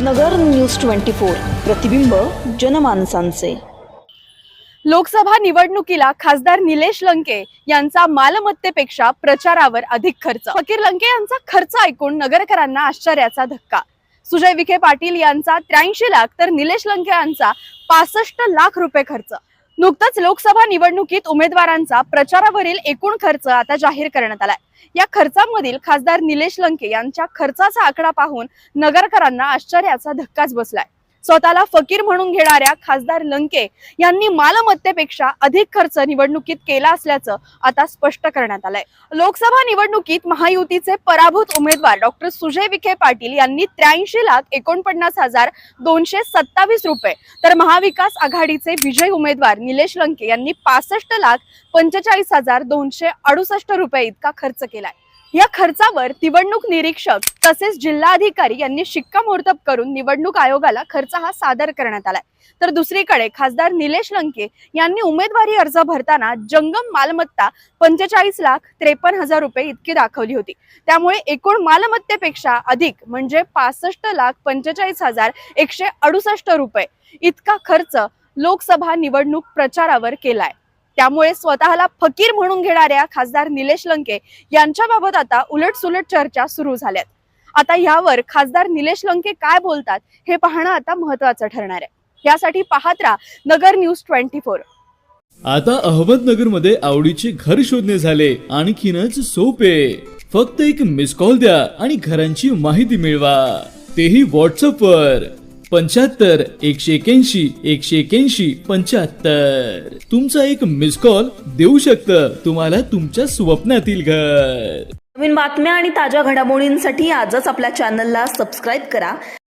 नगर news twenty four. प्रतिबिंब जनमानसांचे. लोकसभा निवडणुकीला खासदार निलेश लंके यांचा मालमत्तेपेक्षा प्रचारावर अधिक खर्च. फकीर लंके यांचा खर्च ऐकून नगरकरांना आश्चर्याचा धक्का. सुजय विखे पाटील यांचा त्र्याऐंशी लाख तर निलेश लंके यांचा पासष्ट लाख रुपये खर्च. नुकताच लोकसभा निवडणुकीत उमेदवारांचा प्रचारावरील एकूण खर्च आता जाहीर करण्यात आलाय. या खर्चामधील खासदार निलेश लंके यांच्या खर्चाचा आकडा पाहून नगरकरांना आश्चर्याचा धक्काच बसलाय. स्वतःला फकीर म्हणून घेणाऱ्या खासदार लंके यांनी मालमत्तेपेक्षा अधिक खर्च निवडणुकीत केला असल्याचं आता स्पष्ट करण्यात आलंय. लोकसभा निवडणुकीत महायुतीचे पराभूत उमेदवार डॉक्टर सुजय विखे पाटील यांनी त्र्याऐंशी लाख एकोणपन्नास हजार दोनशे सत्तावीस रुपये तर महाविकास आघाडीचे विजय उमेदवार निलेश लंके यांनी पासष्ट लाख पंचेचाळीस हजार दोनशे अडुसष्ट रुपये इतका खर्च केलाय. या खर्चावर निवडणूक निरीक्षक तसेच जिल्हाधिकारी यांनी शिक्कामोर्तब करून निवडणूक आयोगाला खर्च हा सादर करण्यात आलाय. तर दुसरीकडे खासदार निलेश लंके यांनी उमेदवारी अर्ज भरताना जंगम मालमत्ता पंचेचाळीस लाख त्रेपन्न हजार रुपये इतकी दाखवली होती. त्यामुळे एकूण मालमत्तेपेक्षा अधिक म्हणजे पासष्ट लाख पंचेचाळीस हजार एकशे अडुसष्ट रुपये इतका खर्च लोकसभा निवडणूक प्रचारावर केलाय. त्यामुळे स्वतःला फकीर म्हणून घेणाऱ्या खासदार निलेश लंके यांच्याबाबत आता उलटसुलट चर्चा सुरू झाल्यात. आता यावर खासदार निलेश लंके काय बोलतात हे पाहणं आता महत्वाचं ठरणार आहे. यासाठी पाहत राहा नगर न्यूज ट्वेंटी फोर. आता अहमदनगरमध्ये आवडीचे घर शोधणे झाले. आणखीनच सोपे. फक्त एक मिस कॉल द्या आणि घरांची माहिती मिळवा. तेही व्हॉट्सअप वर. पंच्याहत्तर एकशे एक्याऐंशी एकशे एक्याऐंशी पंच्याहत्तर. तुमचा एक मिस कॉल देऊ शकतं. तुम्हाला तुमच्या स्वप्नातील घर. नवीन बातम्या आणि ताज्या घडामोडींसाठी आजच आपल्या चॅनलला सबस्क्राईब करा.